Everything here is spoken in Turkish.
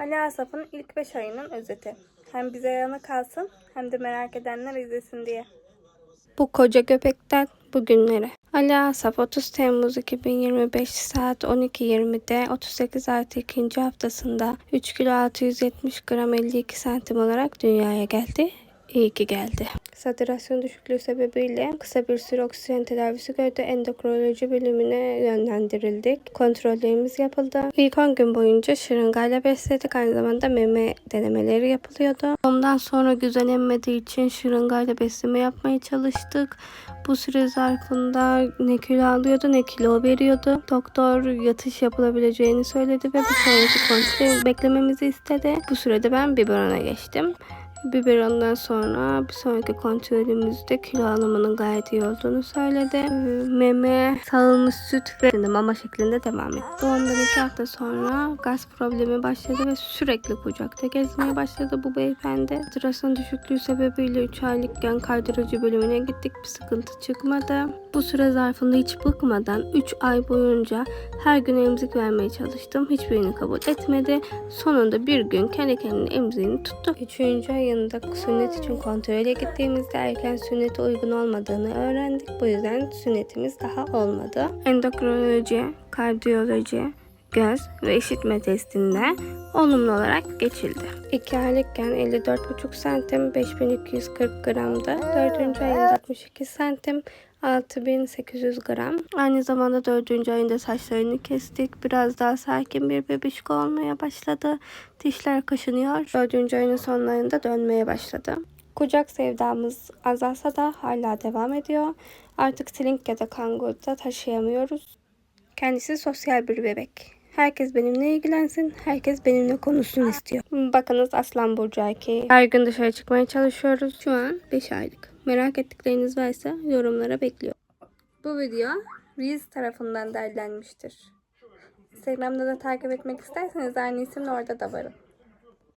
Ali Asaf'ın ilk 5 ayının özeti. Hem bize yana kalsın hem de merak edenler izlesin diye. Bu koca göbekten bugünlere. Ali Asaf 30 Temmuz 2025 saat 12.20'de 38 artı 2. haftasında 3 kilo 670 gram 52 santim olarak dünyaya geldi. İyi ki geldi. Satürasyon düşüklüğü sebebiyle kısa bir süre oksijen tedavisi gördü. Endokrinoloji bölümüne yönlendirildik. Kontrollerimiz yapıldı. İlk 10 gün boyunca şırıngayla besledik. Aynı zamanda meme denemeleri yapılıyordu. Ondan sonra güzel emmediği için şırıngayla besleme yapmaya çalıştık. Bu süre zarfında ne kilo alıyordu ne kilo veriyordu. Doktor yatış yapılabileceğini söyledi ve bir sonraki kontrol beklememizi istedi. Bu sürede ben biberona geçtim. Biberondan sonra bir sonraki kontrolümüzde kilo alımının gayet iyi olduğunu söyledi. Ee, Meme, sağılmış süt ve mama şeklinde devam etti. Doğumdan iki hafta sonra gaz problemi başladı ve sürekli kucakta gezmeye başladı bu beyefendi. Strasyon düşüklüğü sebebiyle 3 aylıkken kaydırıcı bölümüne gittik. Bir sıkıntı çıkmadı. Bu süre zarfında hiç bıkmadan 3 ay boyunca her gün emzik vermeye çalıştım. Hiçbirini kabul etmedi. Sonunda bir gün kendi kendine emziğini tuttu. Üçüncü ayında sünnet için kontrole gittiğimizde erken sünnete uygun olmadığını öğrendik. Bu yüzden sünnetimiz daha olmadı. Endokrinoloji, kardiyoloji, göz ve işitme testinde olumlu olarak geçildi. 2 aylıkken 54,5 santim 5240 gramda. 4. ayında 62 santim 6800 gram. Aynı zamanda 4. ayında saçlarını kestik. Biraz daha sakin bir bebişko olmaya başladı. Dişler kaşınıyor. 4. ayının sonlarında dönmeye başladı. Kucak sevdamız azalsa da hala devam ediyor. Artık Slink ya da Kanguru'da taşıyamıyoruz. Kendisi sosyal bir bebek. Herkes benimle ilgilensin, herkes benimle konuşsun istiyor. Bakınız Aslan Burcu erkeği. Her gün dışarı çıkmaya çalışıyoruz. Şu an 5 aylık. Merak ettikleriniz varsa yorumlara bekliyor. Bu video Reels tarafından derlenmiştir. Instagram'da da takip etmek isterseniz aynı isimle orada da varım.